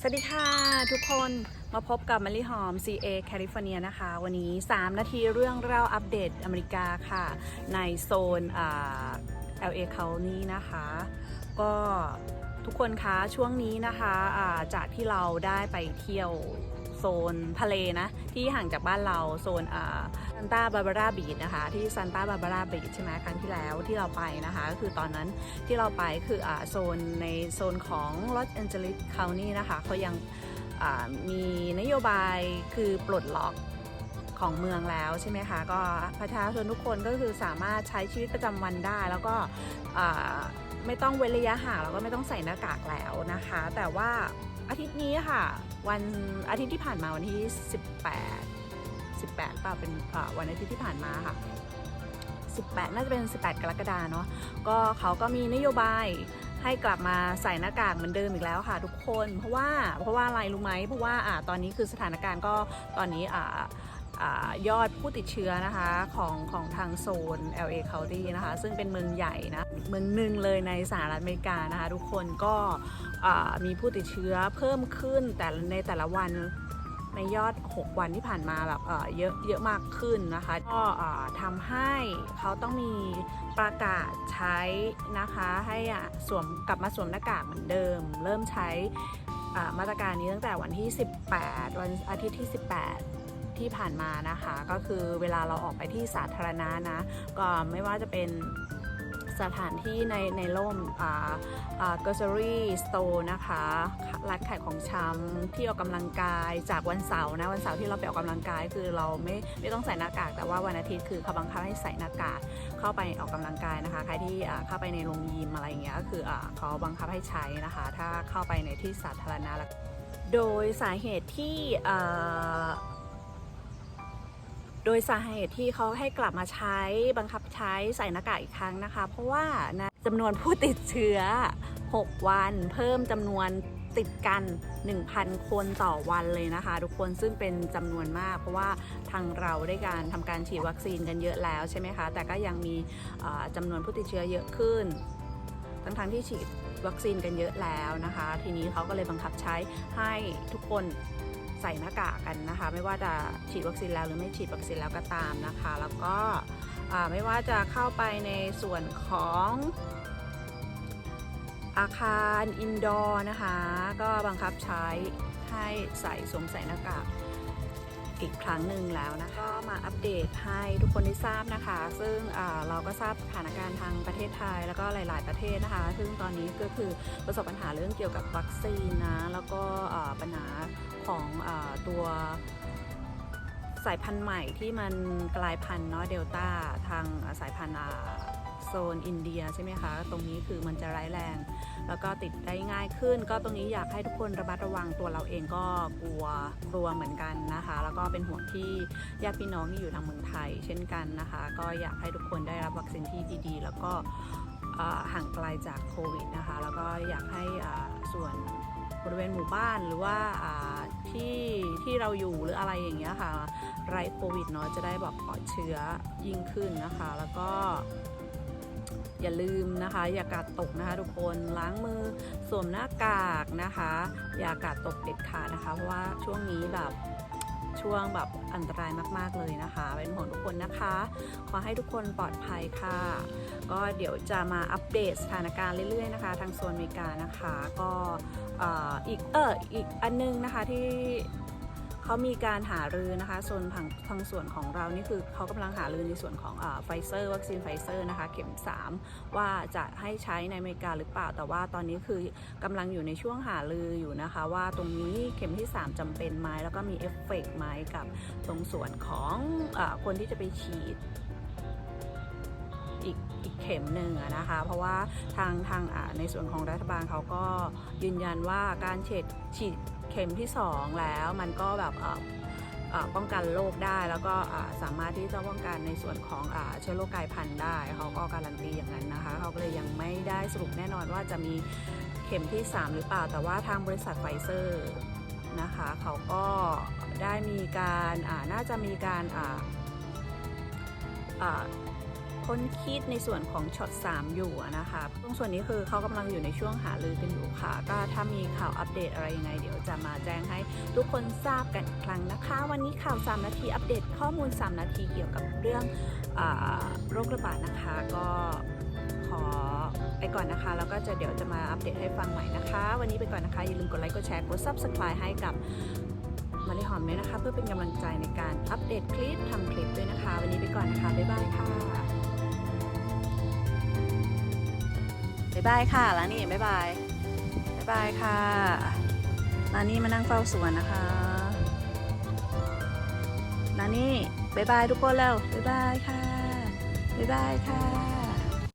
สวัสดีค่ะทุกคนมาพบกับมะลิหอม CA แคลิฟอร์เนียนะคะ วันนี้ 3 นาทีเรื่องเล่าอัปเดตอเมริกาค่ะ ในโซนอ่า LA County นะคะ ก็ทุกคนคะช่วงนี้นะคะะจากที่เราได้ไปเที่ยว โซนทะเลนะ ที่ห่างจากบ้านเราโซนซันตาบาบาร่าบีชนะคะ ที่ซันตาบาบาร่าบีชใช่ไหมครั้งที่แล้วที่เราไปนะคะ ก็คือตอนนั้นที่เราไปคืออโซนในโซนของลอสแอนเจลิสคาวนีนะคะเขายังมีนโยบายคือปลดล็อกของเมืองแล้วใช่ไหมคะก็ประชาชนทุกคนก็คือสามารถใช้ชีวิตประจำวันได้แล้วก็ ไม่ต้องเว้นระยะห่างแล้วก็ไม่ต้องใส่หน้ากากแล้วนะคะ แต่ว่าอาทิตย์นี้ค่ะ วันอาทิตย์ที่ผ่านมาวันที่ 18 18ป่าเป็นวันอาทิตย์ที่ผ่านมาค่ะ 18 น่าจะเป็น 18 กรกฎาเนาะก็เขาก็มีนโยบายให้กลับมาใส่หน้ากากเหมือนเดิมอีกแล้วค่ะ ทุกคนเพราะว่าเพราะว่าอะไรรู้ไหมเพราะว่าอ่าตอนนี้คือสถานการณ์ก็ตอนนี้อ่า อยอดผู้ติดเชื้อนะคะของของทางโซน LA County นะคะ ซึ่งเป็นเมืองใหญ่นะ เมืองหนึ่งเลยในสหรัฐอเมริกานะคะ ทุกคนก็มีผู้ติดเชื้อเพิ่มขึ้นแต่ในแต่ละวันในยอด 6 วันที่ผ่านมาแบบเยอะเยอะมากขึ้นนะคะ ก็ทำให้เขาต้องมีประกาศใช้นะคะ ให้สวมกลับมาสวมหน้ากากเหมือนเดิม เริ่มใช้มาตรการนี้ตั้งแต่วันที่ 18 วันอาทิตย์ที่ 18 ที่ผ่านมานะคะ ก็คือเวลาเราออกไปที่สาธารณะนะ ก็ไม่ว่าจะเป็นสถานที่ในในร่มอ่าอ่า grocery store นะคะ ร้านขายของชำที่ออกกำลังกายจากวันเสาร์นะ วันเสาร์ที่เราไปออกกำลังกายคือเราไม่ไม่ต้องใส่หน้ากาก แต่ว่าวันอาทิตย์คือเขาบังคับให้ใส่หน้ากากเข้าไปออกกำลังกายนะคะ ใครที่อ่าเข้าไปในโรงยิมอะไรอย่างเงี้ยก็คืออเขาบังคับให้ใช้นะคะ ถ้าเข้าไปในที่สาธารณะแล้วโดยสาเหตุที่อ่า โดยสาเหตุที่เขาให้กลับมาใช้บังคับใช้ใส่หน้ากากอีกครั้งนะคะ เพราะว่านะจำนวนผู้ติดเชื้อ 6 วัน เพิ่มจำนวนติดกัน 1,000 คนต่อวันเลยนะคะ ทุกคนซึ่งเป็นจำนวนมาก เพราะว่าทางเราได้การทำการฉีดวัคซีนกันเยอะแล้วใช่ไหมคะ แต่ก็ยังมีจำนวนผู้ติดเชื้อเยอะขึ้น ทั้งๆที่ฉีดวัคซีนกันเยอะแล้วนะคะ ทีนี้เขาก็เลยบังคับใช้ให้ทุกคน ใส่หน้ากากกันนะคะ ไม่ว่าจะฉีดวัคซีนแล้วหรือไม่ฉีดวัคซีนแล้วก็ตามนะคะ แล้วก็ไม่ว่าจะเข้าไปในส่วนของอาคารอินดอร์นะคะ ก็บังคับใช้ให้ใส่สวมใส่หน้ากาก อีกครั้งหนึ่งแล้วนะคะก็มาอัปเดตให้ทุกคนได้ทราบนะคะ ซึ่งเราก็ทราบสถานการณ์ทางประเทศไทยแล้วก็หลาย ๆประเทศนะคะ ซึ่งตอนนี้ก็คือประสบปัญหาเรื่องเกี่ยวกับวัคซีนนะแล้วก็ปัญหาของอตัวสายพันธุ์ใหม่ที่มันกลายพันธุ์เนาะเดลต้าทางสายพันธุ์ โซนอินเดียใช่ไหมคะ ตรงนี้คือมันจะร้ายแรง แล้วก็ติดได้ง่ายขึ้น ก็ตรงนี้อยากให้ทุกคนระมัดระวังตัวเราเองก็กลัวกลัวเหมือนกันนะคะ แล้วก็เป็นห่วงที่ญาติพี่น้องที่อยู่ทางเมืองไทย เช่นกันนะคะ ก็อยากให้ทุกคนได้รับวัคซีนที่ดีๆ แล้วก็ห่างไกลจากโควิดนะคะ แล้วก็อยากให้ส่วนบริเวณหมู่บ้านหรือว่าอ่าที่ที่เราอยู่หรืออะไรอย่างเงี้ยค่ะไรโควิดเนาะจะได้แบบปลอดเชื้อยิ่งขึ้นนะคะ แล้วก็ อย่าลืมนะคะ อย่ากาดตกนะคะ ทุกคนล้างมือสวมหน้ากากนะคะ อย่ากาดตกเด็ดขาดนะคะ เพราะว่าช่วงนี้แบบช่วงแบบอันตรายมาก ๆ เลยนะคะ เป็นห่วงทุกคนนะคะ ขอให้ทุกคนปลอดภัยค่ะ ก็เดี๋ยวจะมาอัปเดตสถานการณ์เรื่อยๆนะคะ ทางโซนอเมริกานะคะ ก็อีกเอออีกอันนึงนะคะที่ เขามีการหารือนะคะโซนทางทางส่วนของเรานี่คือเขากำลังหารือในส่วนของไฟเซอร์วัคซีนไฟเซอร์นะคะเข็ม 3 ว่าจะให้ใช้ในอเมริกาหรือเปล่า แต่ว่าตอนนี้คือกำลังอยู่ในช่วงหารืออยู่นะคะ ว่าตรงนี้เข็มที่ 3จำเป็นไหมแล้วก็มีเอฟเฟกต์ไหมกับตรงส่วนของอคนที่จะไปฉีดอีกอีกเข็มหนึ่งนะคะ เพราะว่าทางทางในส่วนของรัฐบาลเขาก็ยืนยันว่าการฉีดฉีด เข็มที่ 2 แล้วมันก็แบบป้องกันโรคได้แล้วก็สามารถที่จะป้องกันในส่วนของเชื้อโรคกลายพันธุ์ได้ เขาก็การันตีอย่างนั้นนะคะเขาก็เลยยังไม่ได้สรุปแน่นอนว่าจะมีเข็มที่ 3 หรือเปล่า แต่ว่าทางบริษัทไฟเซอร์นะคะเขาก็ได้มีการน่าจะมีการ อ่าอ่าพ่นคิดในส่วนของช็อต3 อยู่นะคะตรงส่วนนี้คือเขากำลังอยู่ในช่วงหาลือกันอยู่ค่ะ ก็ถ้ามีข่าวอัปเดตอะไรยังไง เดี๋ยวจะมาแจ้งให้ทุกคนทราบกันอีกครั้งนะคะ วันนี้ข่าว 3 นาทีอัปเดตข้อมูล 3 นาทีเกี่ยวกับเรื่องอโรคระบาดนะคะ ก็ขอไปก่อนนะคะ แล้วก็จะเดี๋ยวจะมาอัปเดตให้ฟังใหม่นะคะ วันนี้ไปก่อนนะคะ อย่าลืมกดไลค์ กดแชร์ กด subscribe ให้กับมาริหอมด้วยนะคะ เพื่อเป็นกำลังใจในการอัปเดตคลิปทำคลิปด้วยนะคะ วันนี้ไปก่อนนะคะ บ๊ายบายค่ะ บ๊ายบายค่ะร้านนี้บ๊ายบายบ๊ายบายค่ะร้านนี้มานั่งเฝ้าสวนนะคะร้านนี้บ๊ายบายทุกคนแล้วบ๊ายบายค่ะบ๊ายบายค่ะ